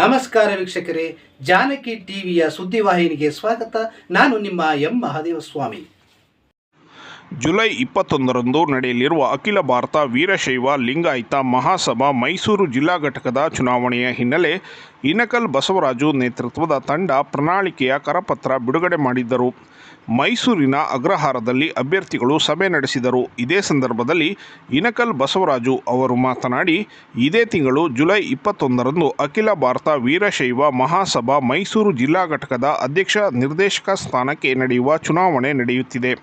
ನಮಸ್ಕಾರ ವೀಕ್ಷಕರೇ, ಜಾನಕಿ ಟಿವಿಯ ಸುದ್ದಿವಾಹಿನಿಗೆ ಸ್ವಾಗತ. ನಾನು ನಿಮ್ಮ ಎಂ. ಮಹಾದೇವ ಸ್ವಾಮಿ ಜುಲೈ ಇಪ್ಪತ್ತೊಂದರಂದು ನಡೆಯಲಿರುವ ಅಖಿಲ ಭಾರತ ವೀರಶೈವ ಲಿಂಗಾಯತ ಮಹಾಸಭಾ ಮೈಸೂರು ಜಿಲ್ಲಾ ಘಟಕದ ಚುನಾವಣೆಯ ಹಿನ್ನೆಲೆ ಇನಕಲ್ ಬಸವರಾಜು ನೇತೃತ್ವದ ತಂಡ ಪ್ರಣಾಳಿಕೆಯ ಕರಪತ್ರ ಬಿಡುಗಡೆ ಮಾಡಿದ್ದರು. ಮೈಸೂರಿನ ಅಗ್ರಹಾರದಲ್ಲಿ ಅಭ್ಯರ್ಥಿಗಳು ಸಭೆ ನಡೆಸಿದರು. ಇದೇ ಸಂದರ್ಭದಲ್ಲಿ ಇನಕಲ್ ಬಸವರಾಜು ಅವರು ಮಾತನಾಡಿ, ಇದೇ ತಿಂಗಳು ಜುಲೈ ಇಪ್ಪತ್ತೊಂದರಂದು ಅಖಿಲ ಭಾರತ ವೀರಶೈವ ಮಹಾಸಭಾ ಮೈಸೂರು ಜಿಲ್ಲಾ ಘಟಕದ ಅಧ್ಯಕ್ಷ ನಿರ್ದೇಶಕ ಸ್ಥಾನಕ್ಕೆ ನಡೆಯುವ ಚುನಾವಣೆ ನಡೆಯುತ್ತಿದೆ.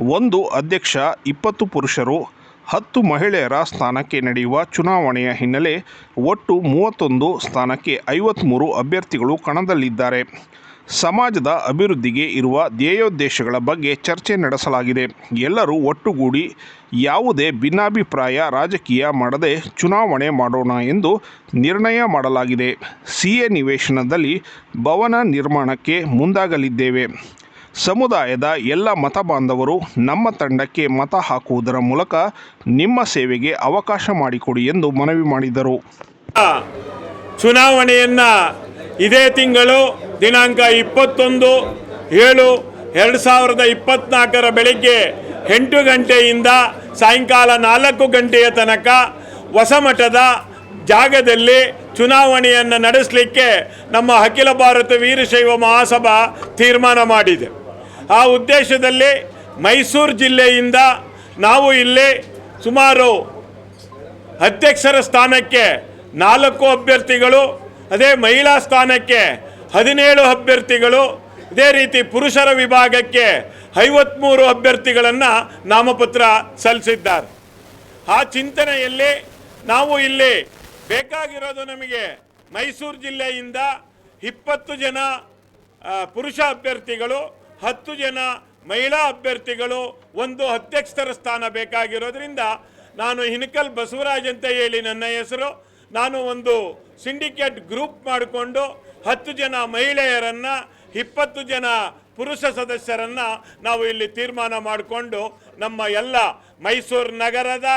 ಒಂದು ಅಧ್ಯಕ್ಷ, ಇಪ್ಪತ್ತು ಪುರುಷರು ಹತ್ತು ಮಹಿಳೆಯರ ಸ್ಥಾನಕ್ಕೆ ನಡೆಯುವ ಚುನಾವಣೆಯ ಹಿನ್ನೆಲೆ ಒಟ್ಟು ಮೂವತ್ತೊಂದು ಸ್ಥಾನಕ್ಕೆ ಐವತ್ತ್ಮೂರು ಅಭ್ಯರ್ಥಿಗಳು ಕಣದಲ್ಲಿದ್ದಾರೆ. ಸಮಾಜದ ಅಭಿವೃದ್ಧಿಗೆ ಇರುವ ಧ್ಯೇಯೋದ್ದೇಶಗಳ ಬಗ್ಗೆ ಚರ್ಚೆ ನಡೆಸಲಾಗಿದೆ. ಎಲ್ಲರೂ ಒಟ್ಟುಗೂಡಿ ಯಾವುದೇ ಭಿನ್ನಾಭಿಪ್ರಾಯ ರಾಜಕೀಯ ಮಾಡದೆ ಚುನಾವಣೆ ಮಾಡೋಣ ಎಂದು ನಿರ್ಣಯ ಮಾಡಲಾಗಿದೆ. ಸಿಎ ನಿವೇಶನದಲ್ಲಿ ಭವನ ನಿರ್ಮಾಣಕ್ಕೆ ಮುಂದಾಗಲಿದ್ದೇವೆ. ಸಮುದಾಯದ ಎಲ್ಲ ಮತ ಬಾಂಧವರು ನಮ್ಮ ತಂಡಕ್ಕೆ ಮತ ಹಾಕುವುದರ ಮೂಲಕ ನಿಮ್ಮ ಸೇವೆಗೆ ಅವಕಾಶ ಮಾಡಿಕೊಡಿ ಎಂದು ಮನವಿ ಮಾಡಿದರು. ಚುನಾವಣೆಯನ್ನ ಇದೇ ತಿಂಗಳು ದಿನಾಂಕ ಇಪ್ಪತ್ತೊಂದು ಏಳು ಎರಡು ಸಾವಿರದ ಇಪ್ಪತ್ನಾಲ್ಕರ ಬೆಳಿಗ್ಗೆ ಎಂಟು ಗಂಟೆಯಿಂದ ಸಾಯಂಕಾಲ ನಾಲ್ಕು ಗಂಟೆಯ ತನಕ ಹೊಸಮಠದ ಜಾಗದಲ್ಲಿ ಚುನಾವಣೆಯನ್ನು ನಡೆಸಲಿಕ್ಕೆ ನಮ್ಮ ಅಖಿಲ ಭಾರತ ವೀರಶೈವ ಮಹಾಸಭಾ ತೀರ್ಮಾನ ಮಾಡಿದೆ. ಆ ಉದ್ದೇಶದಲ್ಲಿ ಮೈಸೂರು ಜಿಲ್ಲೆಯಿಂದ ನಾವು ಇಲ್ಲಿ ಸುಮಾರು ಅಧ್ಯಕ್ಷರ ಸ್ಥಾನಕ್ಕೆ ನಾಲ್ಕು ಅಭ್ಯರ್ಥಿಗಳು, ಅದೇ ಮಹಿಳಾ ಸ್ಥಾನಕ್ಕೆ ಹದಿನೇಳು ಅಭ್ಯರ್ಥಿಗಳು ಇದೇ ರೀತಿ ಪುರುಷರ ವಿಭಾಗಕ್ಕೆ ಐವತ್ತ್ಮೂರು ಅಭ್ಯರ್ಥಿಗಳನ್ನು ನಾಮಪತ್ರ ಸಲ್ಲಿಸಿದ್ದಾರೆ. ಆ ಚಿಂತನೆಯಲ್ಲಿ ನಾವು ಇಲ್ಲಿ ಬೇಕಾಗಿರೋದು ನಮಗೆ ಮೈಸೂರು ಜಿಲ್ಲೆಯಿಂದ ಇಪ್ಪತ್ತು ಜನ ಪುರುಷ ಅಭ್ಯರ್ಥಿಗಳು ಹತ್ತು ಜನ ಮಹಿಳಾ ಅಭ್ಯರ್ಥಿಗಳು ಒಂದು ಅಧ್ಯಕ್ಷರ ಸ್ಥಾನ ಬೇಕಾಗಿರೋದ್ರಿಂದ ನಾನು ಹಿನಕಲ್ ಬಸವರಾಜ್ ಅಂತ ಹೇಳಿ ನನ್ನ ಹೆಸರು. ನಾನು ಒಂದು ಸಿಂಡಿಕೇಟ್ ಗ್ರೂಪ್ ಮಾಡಿಕೊಂಡು ಹತ್ತು ಜನ ಮಹಿಳೆಯರನ್ನು, ಇಪ್ಪತ್ತು ಜನ ಪುರುಷ ಸದಸ್ಯರನ್ನು ನಾವು ಇಲ್ಲಿ ತೀರ್ಮಾನ ಮಾಡಿಕೊಂಡು ನಮ್ಮ ಎಲ್ಲ ಮೈಸೂರು ನಗರದ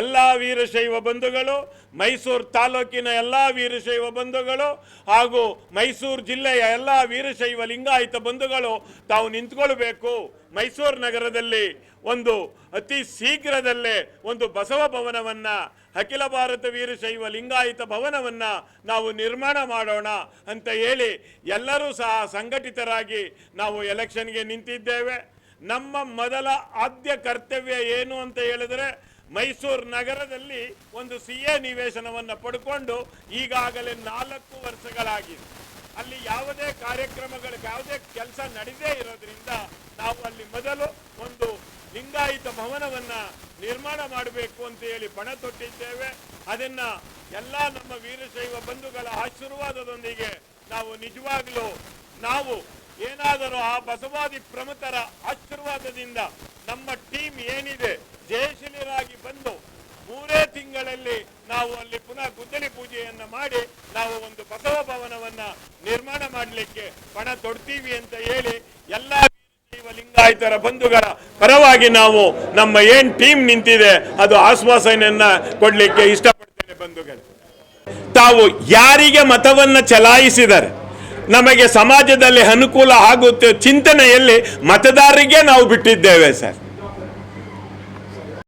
ಎಲ್ಲ ವೀರಶೈವ ಬಂಧುಗಳು, ಮೈಸೂರು ತಾಲೂಕಿನ ಎಲ್ಲ ವೀರಶೈವ ಬಂಧುಗಳು ಹಾಗೂ ಮೈಸೂರು ಜಿಲ್ಲೆಯ ಎಲ್ಲ ವೀರಶೈವ ಲಿಂಗಾಯತ ಬಂಧುಗಳು ತಾವು ನಿಂತ್ಕೊಳ್ಬೇಕು. ಮೈಸೂರು ನಗರದಲ್ಲಿ ಒಂದು ಅತಿ ಶೀಘ್ರದಲ್ಲೇ ಒಂದು ಬಸವ ಭವನವನ್ನು, ಅಖಿಲ ಭಾರತ ವೀರಶೈವ ಲಿಂಗಾಯತ ಭವನವನ್ನು ನಾವು ನಿರ್ಮಾಣ ಮಾಡೋಣ ಅಂತ ಹೇಳಿ ಎಲ್ಲರೂ ಸಹ ಸಂಘಟಿತರಾಗಿ ನಾವು ಎಲೆಕ್ಷನ್ಗೆ ನಿಂತಿದ್ದೇವೆ. ನಮ್ಮ ಮೊದಲ ಆದ್ಯ ಕರ್ತವ್ಯ ಏನು ಅಂತ ಹೇಳಿದರೆ ಮೈಸೂರು ನಗರದಲ್ಲಿ ಒಂದು ಸಿ ಎ ನಿವೇಶನವನ್ನು ಪಡ್ಕೊಂಡು ಈಗಾಗಲೇ ನಾಲ್ಕು ವರ್ಷಗಳಾಗಿದೆ. ಅಲ್ಲಿ ಯಾವುದೇ ಕಾರ್ಯಕ್ರಮಗಳು ಯಾವುದೇ ಕೆಲಸ ನಡೆದೇ ಇರೋದ್ರಿಂದ ನಾವು ಅಲ್ಲಿ ಮೊದಲು ಒಂದು ಲಿಂಗಾಯಿತ ಭವನವನ್ನು ನಿರ್ಮಾಣ ಮಾಡಬೇಕು ಅಂತ ಹೇಳಿ ಪಣ ತೊಟ್ಟಿದ್ದೇವೆ. ಅದನ್ನು ಎಲ್ಲ ನಮ್ಮ ವೀರಶೈವ ಬಂಧುಗಳ ಆಶೀರ್ವಾದದೊಂದಿಗೆ ನಾವು ನಿಜವಾಗ್ಲೂ ನಾವು ಏನಾದರೂ ಆ ಬಸವಾದಿ ಪ್ರಮುಖರ ಆಶೀರ್ವಾದದಿಂದ ನಮ್ಮ ಟೀಮ್ ಏನಿದೆ, ಜಯಶೀಲರಾಗಿ ಬಂದು ಮೂರೇ ತಿಂಗಳಲ್ಲಿ ನಾವು ಅಲ್ಲಿ ಪುನಃ ಗುದ್ದಲಿ ಪೂಜೆಯನ್ನು ಮಾಡಿ ನಾವು ಒಂದು ಬಸವ ಭವನವನ್ನ ನಿರ್ಮಾಣ ಮಾಡಲಿಕ್ಕೆ ಪಣ ತೊಡ್ತೀವಿ ಅಂತ ಹೇಳಿ ಎಲ್ಲ ಲಿಂಗಾಯತರ ಬಂಧುಗಳ ಪರವಾಗಿ ನಾವು ನಮ್ಮ ಏನ್ ಟೀಮ್ ನಿಂತಿದೆ ಅದು ಆಶ್ವಾಸನೆಯನ್ನ ಕೊಡ್ಲಿಕ್ಕೆ ಇಷ್ಟಪಡ್ತೇನೆ ಬಂಧುಗಳು. ತಾವು ಯಾರಿಗೆ ಮತವನ್ನ ಚಲಾಯಿಸಿದರೆ ನಮಗೆ ಸಮಾಜದಲ್ಲಿ ಅನುಕೂಲ ಆಗುತ್ತೆ ಚಿಂತನೆಯಲ್ಲಿ ಮತದಾರರಿಗೆ ನಾವು ಬಿಟ್ಟಿದ್ದೇವೆ ಸರ್.